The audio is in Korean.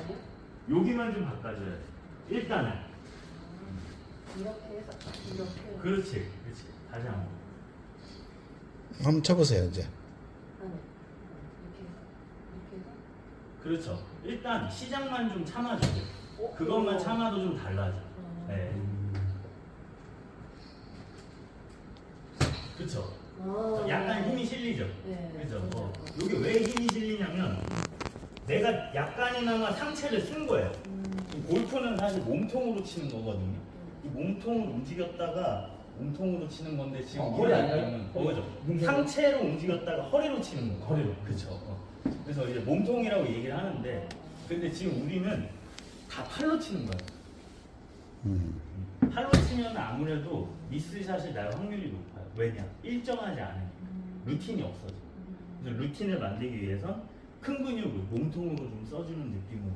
아니야? 여기만 좀 바꿔줘야 돼. 일단은. 이렇게 해서 이렇게. 그렇지, 그렇지. 다시 한 번. 한번 쳐보세요 이제. 아니. 이렇게 해서 이렇게 해서. 그렇죠. 일단 시작만 좀 참아주세요. 어? 그것만 어. 참아도 좀 달라져. 어. 네. 그렇죠. 어. 약간 힘이 실리죠. 네. 그죠? 맞아요. 어. 이게 왜 힘이 내가 약간이나마 상체를 쓴 거예요. 음. 이 골프는 사실 몸통으로 치는 거거든요. 이 몸통을 움직였다가 몸통으로 치는 건데 지금 어, 허리 아니에요? 어, 그죠? 몸통. 상체로 움직였다가 허리로 치는 거. 허리로. 그렇죠. 어. 그래서 이제 몸통이라고 얘기를 하는데 근데 지금 우리는 다 팔로 치는 거예요. 음. 팔로 치면 아무래도 미스샷이 날 확률이 높아요. 왜냐? 일정하지 않으니까. 루틴이 없어져. 그래서 루틴을 만들기 위해선 큰 근육을 몸통으로 좀 써주는 느낌으로